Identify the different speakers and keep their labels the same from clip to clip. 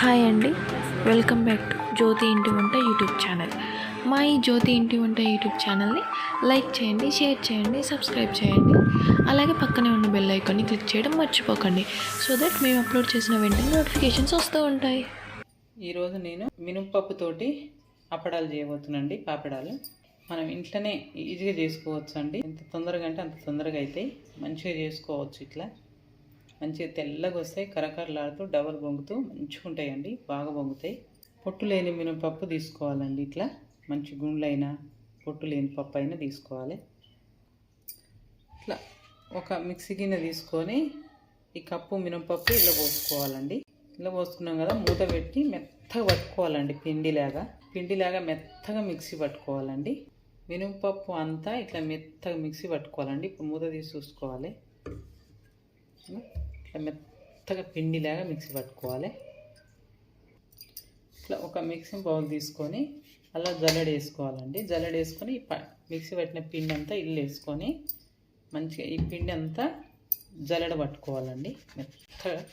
Speaker 1: Hi అండి. Welcome back to జ్యోతి ఇంటి వంట యూట్యూబ్ ఛానల్. మా ఈ జ్యోతి ఇంటి వంట యూట్యూబ్ ఛానల్ని లైక్ చేయండి షేర్ చేయండి సబ్స్క్రైబ్ చేయండి. అలాగే పక్కనే ఉన్న బెల్ ఐకాన్ని క్లిక్ చేయడం మర్చిపోకండి. సో దట్ మేము అప్లోడ్ చేసిన వెంటనే నోటిఫికేషన్స్ వస్తూ ఉంటాయి.
Speaker 2: ఈరోజు నేను మినపప్పుతోటి అప్పడాలు చేయబోతున్నాండి పాపడాలు. మనం ఇంట్లోనే ఈజీగా చేసుకోవచ్చు అండి ఎంత తొందరగా అంటే అంత తొందరగా అవుతాయి మంచిగా చేసుకోవచ్చు ఇట్లా. మంచిగా తెల్లగా వస్తాయి కరకరలాడుతూ డబల్ బొంగుతూ మంచిగా ఉంటాయండి. బాగా బొంగుతాయి. పొట్టు లేని మినపప్పు తీసుకోవాలండి ఇట్లా. మంచి గుండ్లైన పొట్టు లేని పప్పు అయినా తీసుకోవాలి. ఇట్లా ఒక మిక్సీ గిన్నె తీసుకొని ఈ కప్పు మినపప్పు ఇలా పోసుకోవాలండి. ఇలా పోసుకున్నాం కదా మూత పెట్టి మెత్తగా పట్టుకోవాలండి పిండిలాగా. పిండిలాగా మెత్తగా మిక్సీ పట్టుకోవాలండి. మినపప్పు అంతా ఇట్లా మెత్తగా మిక్సీ పట్టుకోవాలండి. ఇప్పుడు మూత తీసి చూసుకోవాలి. ఇట్లా మెత్తగా పిండిలాగా మిక్సీ పట్టుకోవాలి. ఇట్లా ఒక మిక్సింగ్ బౌల్ తీసుకొని అలా జల్లెడ వేసుకోవాలండి. జల్లెడ వేసుకొని ఈ ప- మిక్సీ పట్టిన పిండి అంతా ఇల్లు వేసుకొని మంచిగా ఈ పిండి అంతా జల్లెడ పట్టుకోవాలండి. మెత్తగా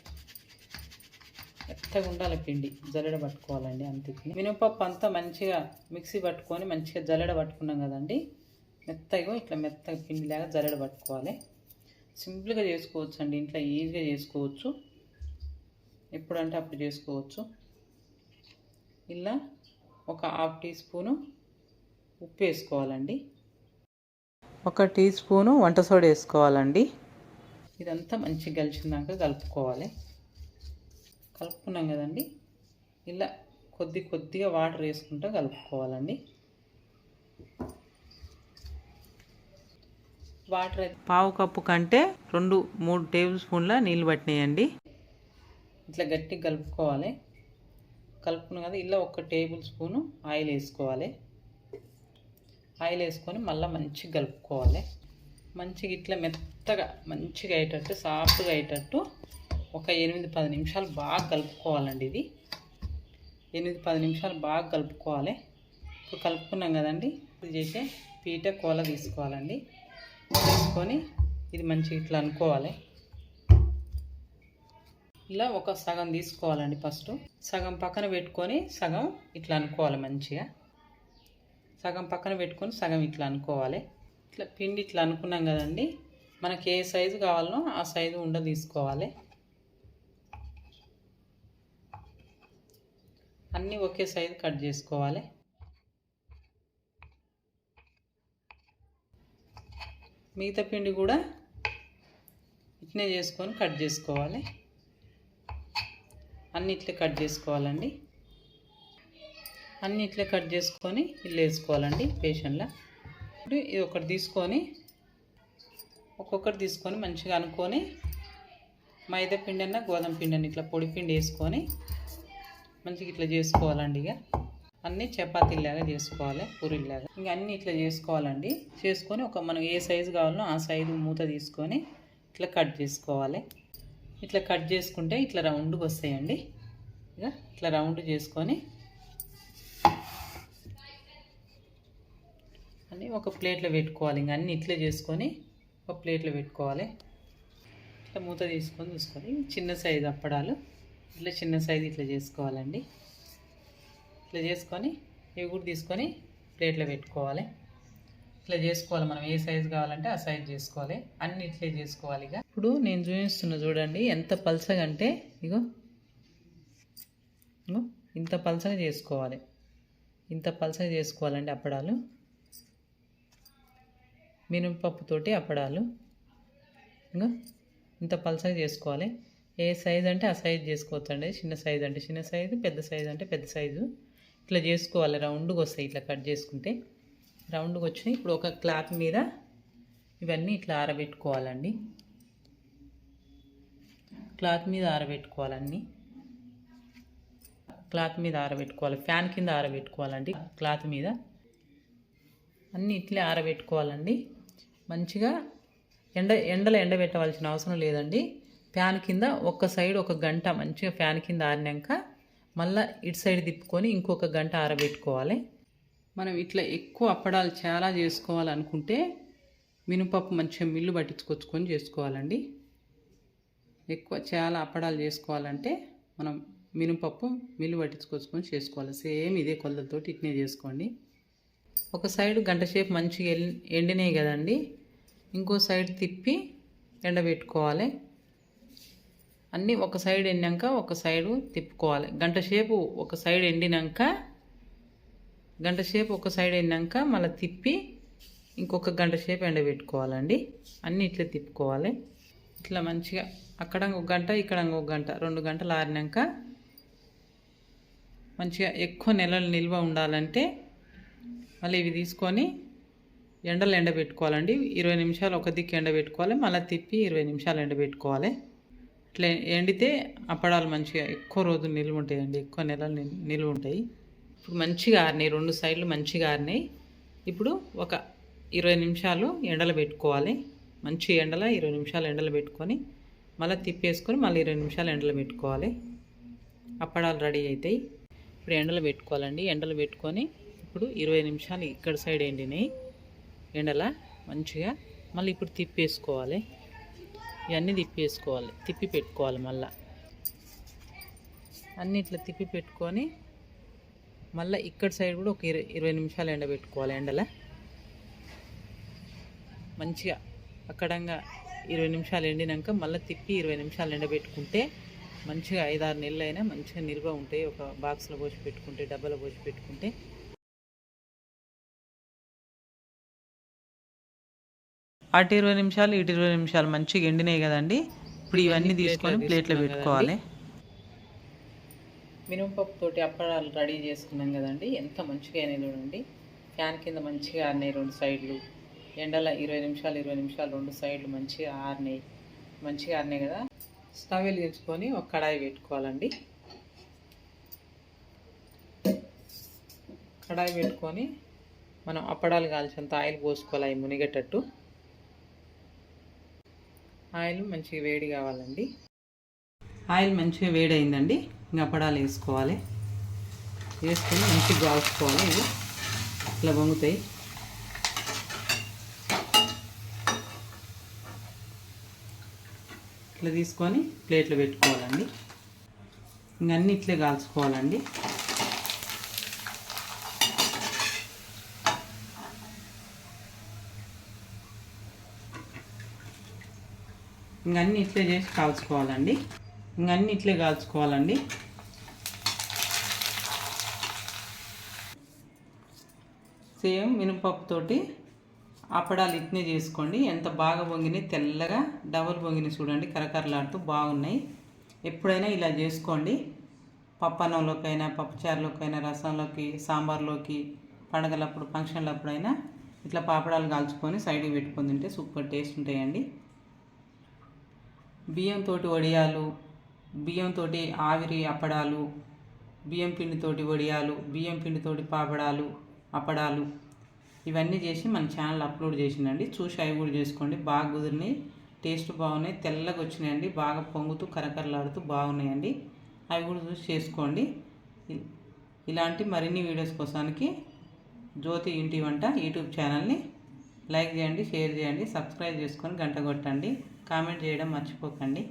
Speaker 2: మెత్తగా ఉండాలి పిండి జల్లెడ పట్టుకోవాలండి అంతే మినపప్పు అంతా మంచిగా మిక్సీ పట్టుకొని మంచిగా జల్లెడ పట్టుకున్నాం కదండి. మెత్తగా ఇట్లా మెత్తగా పిండిలాగా జల్లెడ పట్టుకోవాలి. సింపుల్గా చేసుకోవచ్చు అండి ఇంట్లో ఈజీగా చేసుకోవచ్చు. ఎప్పుడంటే అప్పుడు చేసుకోవచ్చు. ఇలా ఒక హాఫ్ టీ స్పూను ఉప్పు వేసుకోవాలండి. ఒక టీ స్పూను వంట సోడా వేసుకోవాలండి. ఇదంతా మంచిగా కలిసిందాక కలుపుకోవాలి. కలుపుకున్నాం కదండి. ఇలా కొద్ది కొద్దిగా వాటర్ వేసుకుంటూ కలుపుకోవాలండి. వాటర్ పావు కప్పు కంటే రెండు మూడు టేబుల్ స్పూన్ల నీళ్ళు పట్టినాయండి. ఇట్లా గట్టిగా కలుపుకోవాలి. కలుపుకున్నాం కదా ఇలా ఒక టేబుల్ స్పూను ఆయిల్ వేసుకోవాలి. ఆయిల్ వేసుకొని మళ్ళీ మంచిగా కలుపుకోవాలి. మంచిగా ఇట్లా మెత్తగా మంచిగా అయ్యేటట్టు సాఫ్ట్గా అయ్యేటట్టు ఒక ఎనిమిది పది నిమిషాలు బాగా కలుపుకోవాలండి ఇది. ఎనిమిది పది నిమిషాలు బాగా కలుపుకోవాలి. ఇప్పుడు కలుపుకున్నాం కదండి ఇది చేసే పీట కోల తీసుకోవాలండి. తీసుకొని ఇది మంచిగా ఇట్లా అనుకోవాలి. ఇలా ఒక సగం తీసుకోవాలండి ఫస్ట్. సగం పక్కన పెట్టుకొని సగం ఇట్లా అనుకోవాలి మంచిగా. సగం పక్కన పెట్టుకొని సగం ఇట్లా అనుకోవాలి. ఇట్లా పిండి ఇట్లా అనుకున్నాం కదండి. మనకి ఏ సైజు కావాలనో ఆ సైజు ఉండ తీసుకోవాలి. అన్నీ ఒకే సైజు కట్ చేసుకోవాలి. మిగతా పిండి కూడా ఇట్నే చేసుకొని కట్ చేసుకోవాలి. అన్ని ఇట్లే కట్ చేసుకోవాలండి. అన్ని ఇట్లే కట్ చేసుకొని ఇల్లు వేసుకోవాలండి పేషెంట్లో. ఇప్పుడు ఇది ఒకటి తీసుకొని ఒక్కొక్కటి తీసుకొని మంచిగా అనుకొని మైదా పిండి అన్న గోధుమ పిండి అన్న ఇట్లా పొడి పిండి వేసుకొని మంచిగా ఇట్లా చేసుకోవాలండి ఇక. అన్నీ చపాతీలాగా చేసుకోవాలి పూరిలాగా ఇంకా అన్నీ ఇట్లా చేసుకోవాలండి. చేసుకొని ఒక మనం ఏ సైజు కావాలో ఆ సైజు మూత తీసుకొని ఇట్లా కట్ చేసుకోవాలి. ఇట్లా కట్ చేసుకుంటే ఇట్లా రౌండ్గా వస్తాయండి. ఇక ఇట్లా రౌండ్ చేసుకొని అన్నీ ఒక ప్లేట్లో పెట్టుకోవాలి. ఇంక అన్నీ ఇట్లా చేసుకొని ఒక ప్లేట్లో పెట్టుకోవాలి. ఇట్లా మూత తీసుకొని చూసుకొని చిన్న సైజు అప్పడాలు. ఇట్లా చిన్న సైజు ఇట్లా చేసుకోవాలండి. ఇట్లా చేసుకొని ఇవి కూడా తీసుకొని ప్లేట్లో పెట్టుకోవాలి. ఇట్లా చేసుకోవాలి మనం. ఏ సైజు కావాలంటే ఆ సైజు చేసుకోవాలి. అన్ని ఇట్లే చేసుకోవాలి ఇక. ఇప్పుడు నేను చూపిస్తున్నా చూడండి ఎంత పల్సగా అంటే ఇగో ఇంత పల్సగా చేసుకోవాలి. ఇంత పల్సగా చేసుకోవాలండి అప్పడాలు మినపప్పుతోటి అప్పడాలు ఇంకా ఇంత పల్సగా చేసుకోవాలి. ఏ సైజ్ అంటే ఆ సైజ్ చేసుకోవచ్చండి. చిన్న సైజ్ అంటే చిన్న సైజు పెద్ద సైజ్ అంటే పెద్ద సైజు. ఇట్లా చేసుకోవాలి రౌండ్గా వస్తాయి ఇట్లా కట్ చేసుకుంటే. రౌండ్గా వచ్చినాయి. ఇప్పుడు ఒక క్లాత్ మీద ఇవన్నీ ఇట్లా ఆరబెట్టుకోవాలండి. క్లాత్ మీద ఆరబెట్టుకోవాలన్నీ క్లాత్ మీద ఆరబెట్టుకోవాలి. ఫ్యాన్ కింద ఆరబెట్టుకోవాలండి. క్లాత్ మీద అన్నీ ఇట్లే ఆరబెట్టుకోవాలండి. మంచిగా ఎండ ఎండలో ఎండబెట్టవలసిన అవసరం లేదండి. ఫ్యాన్ కింద ఒక్క సైడ్ ఒక గంట మంచిగా ఫ్యాన్ కింద ఆరినాక మళ్ళీ ఇటు సైడ్ తిప్పుకొని ఇంకొక గంట ఆరబెట్టుకోవాలి. మనం ఇట్లా ఎక్కువ అప్పడాలు చాలా చేసుకోవాలనుకుంటే మినపప్పు మంచిగా మిల్లు పట్టించుకొచ్చుకొని చేసుకోవాలండి. ఎక్కువ చాలా అప్పడాలు చేసుకోవాలంటే మనం మినపప్పు మిల్లు పట్టించుకొచ్చుకొని చేసుకోవాలి. సేమ్ ఇదే కొలతతో ఇట్నే చేసుకోండి. ఒక సైడ్ గంట సేపు మంచిగా ఎండినాయి కదండి. ఇంకో సైడ్ తిప్పి ఎండబెట్టుకోవాలి. అన్నీ ఒక సైడ్ ఎండాక ఒక సైడు తిప్పుకోవాలి. గంట షేపు ఒక సైడ్ ఎండినాక గంట షేపు ఒక సైడ్ ఎండాక మళ్ళీ తిప్పి ఇంకొక గంట షేపు ఎండబెట్టుకోవాలండి. అన్నీ ఇట్లా తిప్పుకోవాలి. ఇట్లా మంచిగా అక్కడ ఒక గంట ఇక్కడ ఒక గంట రెండు గంటలు ఆరినాక మంచిగా ఎక్కువ నెలలు నిల్వ ఉండాలంటే మళ్ళీ ఇవి తీసుకొని ఎండలు ఎండబెట్టుకోవాలండి. ఇరవై నిమిషాలు ఒక దిక్కు ఎండబెట్టుకోవాలి. మళ్ళీ తిప్పి ఇరవై నిమిషాలు ఎండబెట్టుకోవాలి. ఇట్లా ఎండితే అప్పడాలు మంచిగా ఎక్కువ రోజులు నిల్వ ఉంటాయండి. ఎక్కువ నెలలు నిల్వ ఉంటాయి. ఇప్పుడు మంచిగా ఆరినాయి. రెండు సైడ్లు మంచిగా ఆరినాయి. ఇప్పుడు ఒక ఇరవై నిమిషాలు ఎండలో పెట్టుకోవాలి. మంచి ఎండల ఇరవై నిమిషాలు ఎండలో పెట్టుకొని మళ్ళీ తిప్పేసుకొని మళ్ళీ ఇరవై నిమిషాలు ఎండలో పెట్టుకోవాలి. అప్పడాలు రెడీ అవుతాయి ఇప్పుడు ఎండలో పెట్టుకోవాలండి. ఎండలో పెట్టుకొని ఇప్పుడు ఇరవై నిమిషాలు ఇక్కడ సైడ్ ఎండినాయి. ఎండల మంచిగా మళ్ళీ ఇప్పుడు తిప్పేసుకోవాలి. ఇవన్నీ తిప్పేసుకోవాలి తిప్పి పెట్టుకోవాలి మళ్ళా. అన్నీ ఇట్లా తిప్పి పెట్టుకొని మళ్ళీ ఇక్కడ సైడ్ కూడా ఒక ఇరవై ఇరవై నిమిషాలు ఎండబెట్టుకోవాలి ఎండల. మంచిగా అక్కడంగా ఇరవై నిమిషాలు ఎండినాక మళ్ళీ తిప్పి ఇరవై నిమిషాలు ఎండబెట్టుకుంటే మంచిగా ఐదారు నెలలు అయినా మంచిగా నిల్వ ఉంటాయి. ఒక బాక్స్లో పోసి పెట్టుకుంటే డబ్బాలో పోసి పెట్టుకుంటే అటు ఇరవై నిమిషాలు ఇటు ఇరవై నిమిషాలు మంచిగా ఎండినాయి కదండి. ఇప్పుడు ఇవన్నీ తీసుకొని ప్లేట్లో పెట్టుకోవాలి. మినపప్పు తోటి అప్పడాలు రెడీ చేసుకున్నాం కదండి. ఎంత మంచిగా అయినాయి చూడండి. ఫ్యాన్ కింద మంచిగా ఆరినాయి రెండు సైడ్లు. ఎండల ఇరవై నిమిషాలు ఇరవై నిమిషాలు రెండు సైడ్లు మంచిగా ఆరినాయి. మంచిగా ఆరినాయి కదా. స్టవ్ వెలిగించుకొని ఒక కడాయి పెట్టుకోవాలండి. కడాయి పెట్టుకొని మనం అప్పడాలు కాల్చేంత ఆయిల్ పోసుకోవాలి అవి మునిగేటట్టు. ఆయిల్ మంచిగా వేడి కావాలండి. ఆయిల్ మంచిగా వేడైందండి. ఇంకా పడాలు వేసుకోవాలి. వేసుకొని మంచిగా కాల్చుకోవాలి ఇవి ఇట్లా పొంగుతాయి ఇట్లా తీసుకొని ప్లేట్లో పెట్టుకోవాలండి. ఇంక అన్నీ ఇట్లే కాల్చుకోవాలండి ఇంకన్నీ ఇట్లే చేసి కాల్చుకోవాలండి. ఇంకన్నీ ఇట్లే కాల్చుకోవాలండి. సేమ్ మినపప్పుతోటి అప్పడాలు ఇట్నే చేసుకోండి. ఎంత బాగా పొంగినాయి తెల్లగా డబుల్ పొంగినాయి చూడండి. కరకరలాడుతూ బాగున్నాయి. ఎప్పుడైనా ఇలా చేసుకోండి. పప్పు పప్పుచారులోకైనా రసంలోకి సాంబార్లోకి పండగలప్పుడు ఫంక్షన్లప్పుడైనా ఇట్లా పాపడాలు కాల్చుకొని సైడ్కి పెట్టుకొని తింటే సూపర్ టేస్ట్ ఉంటాయండి. బియ్యంతో వడియాలు బియ్యంతో ఆవిరి అప్పడాలు బియ్యం పిండితోటి వడియాలు బియ్యం పిండితోటి పాపడాలు అప్పడాలు. ఇవన్నీ చేసి మన ఛానల్ అప్లోడ్ చేసిందండి చూసి అవి కూడా చేసుకోండి. బాగా కుదిరినాయి. టేస్ట్ బాగున్నాయి. తెల్లగా వచ్చినాయండి. బాగా పొంగుతూ కరకరలాడుతూ బాగున్నాయండి. అవి కూడా చూసి చేసుకోండి. ఇలాంటి మరిన్ని వీడియోస్ కోసానికి జ్యోతి ఇంటి వంట యూట్యూబ్ ఛానల్ని లైక్ చేయండి షేర్ చేయండి సబ్స్క్రైబ్ చేసుకొని గంట కొట్టండి. కామెంట్ చేయడం మర్చిపోకండి.